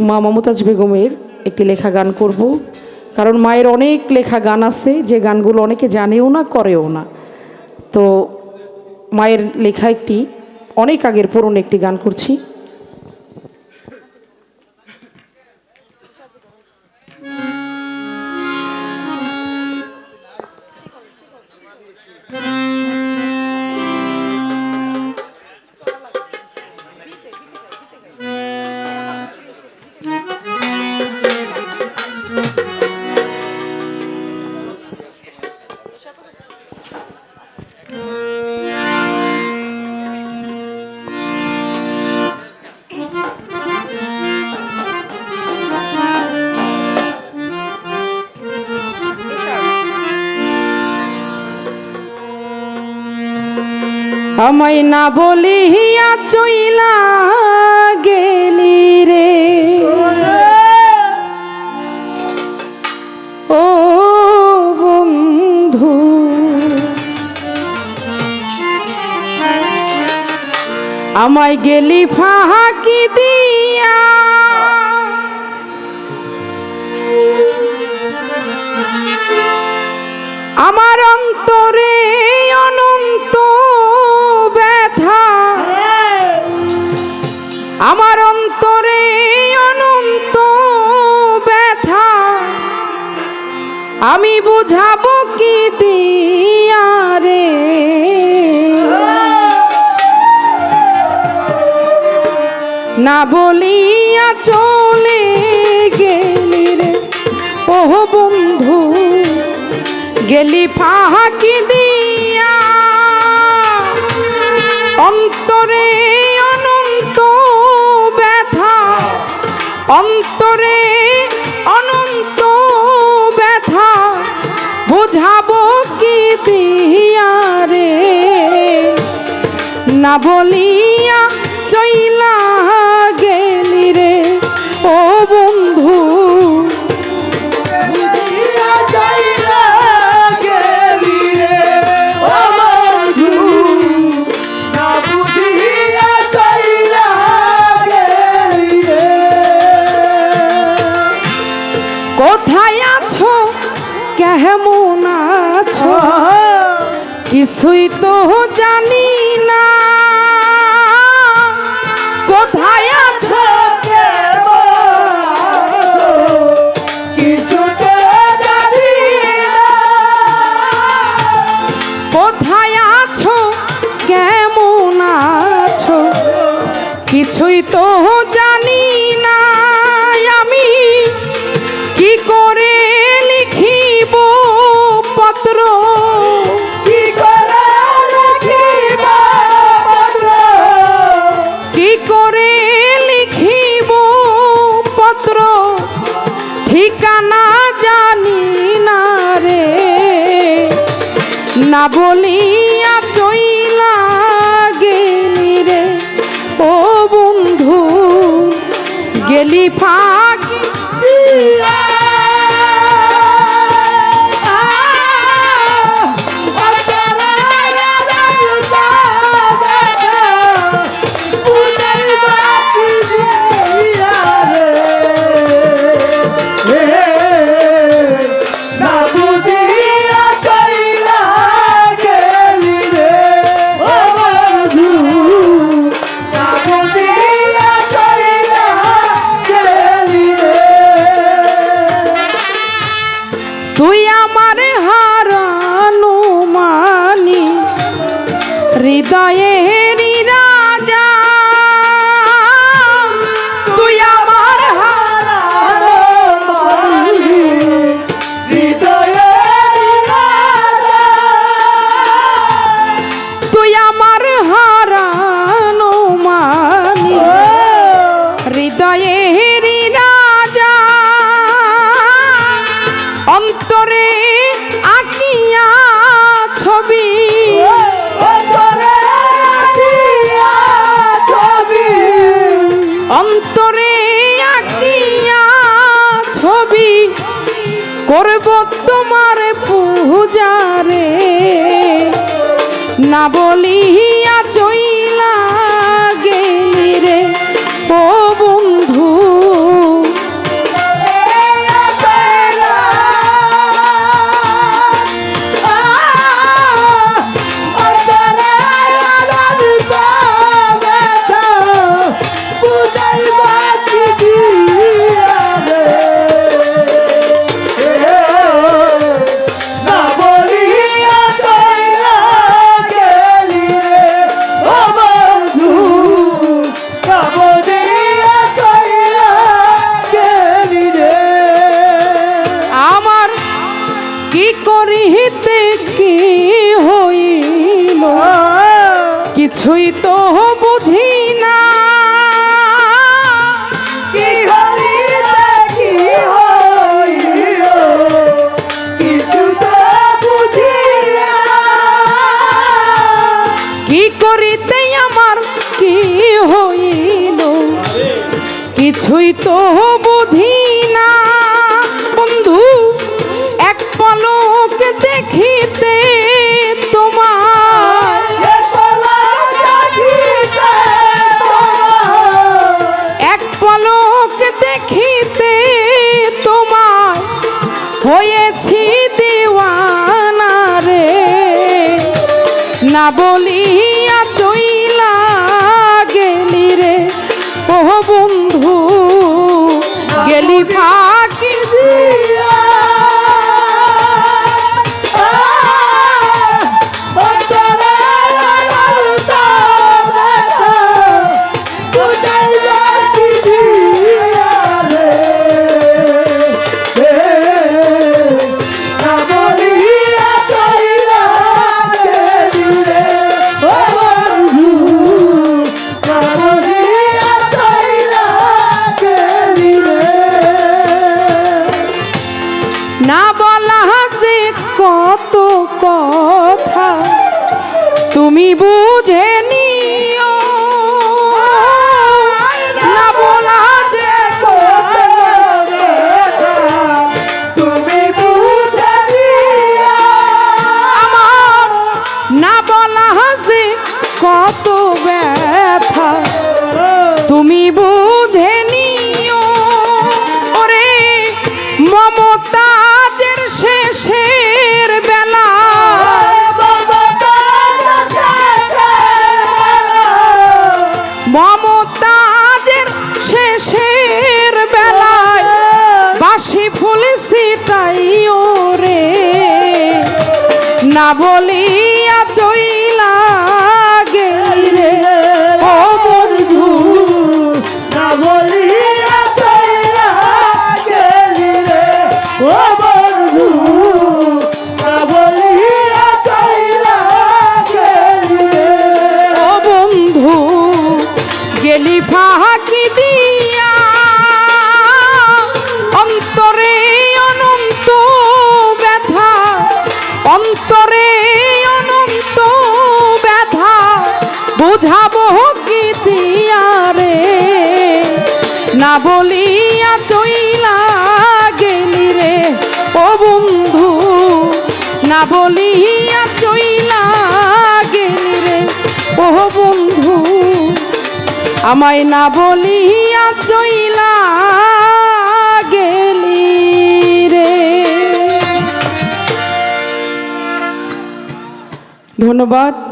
মা মমতাজ বেগমের একটি লেখা গান করব। কারণ মায়ের অনেক লেখা গান আছে, যে গানগুলো অনেকে জানেও না, করেও না। তো মায়ের লেখা একটি, অনেক আগের পুরনো একটি গান করছি। আমায় না বলিয়া চইলা গেলি রে। ও বন্ধু, আমায় গেলি ফাঁকি দিয়া। আমার অন্তরে অনন্ত না বলিয়া চলে গেলি রে। ওহ বন্ধু, গেলি ফাঁকি দিয়া। অন্তরে অনন্ত ব্যথা, অন্তরে অনন্ত ব্যথা, বুঝাবো কি দিয়া রে। না বলিয়া চইলা কিছুই তো জানি না। না বলিয়া চইলা গেলি রে ও বন্ধু গেলি ফাঁকি অন্তরে আঁকিয়া ছবি করব তোমার পূজারে। না বলিয়া চইলা গেলি রে ও কিছুই তো বুঝি না। কি করিতে আমার কি হইল? কিছুই তো বুঝি নিয়া চইলা গেলি রে। ও বন্ধু গেলি ফাঁকি তুমি বুঝে তাই ওরে না বলিয়া চইলা আমায় না বলিয়া চইলা গেলি রে। ধন্যবাদ।